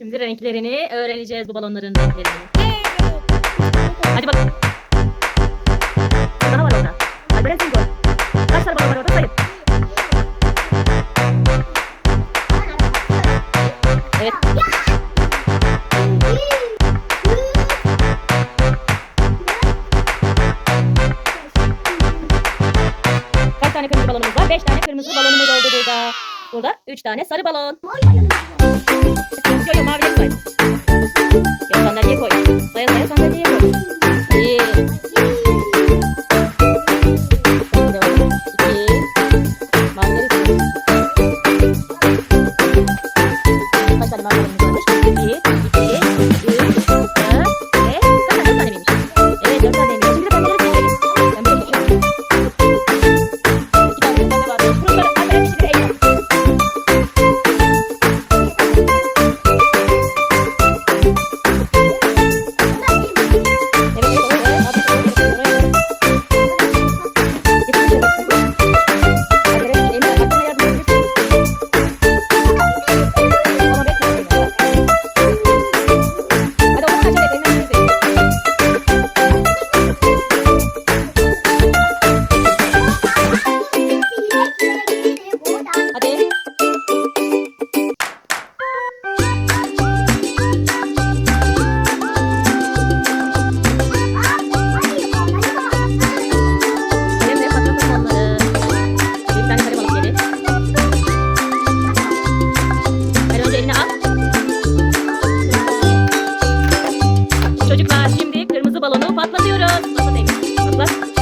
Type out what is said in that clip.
Şimdi renklerini öğreneceğiz bu balonların renklerini. Hadi bakalım. Sana var orada. Alberen sen koy. Kaç var. Evet. Kaç tane kırmızı balonumuz var? Beş tane kırmızı balonumuz oldu burada. Burada 3 tane sarı balon. Yo mavi koy. Yo sandalye koy. Saya saya sandalyeye koy. Bir. Mavi. Kaç tane mavi? Şimdi kırmızı balonu patlatıyoruz. Patlat Patlat.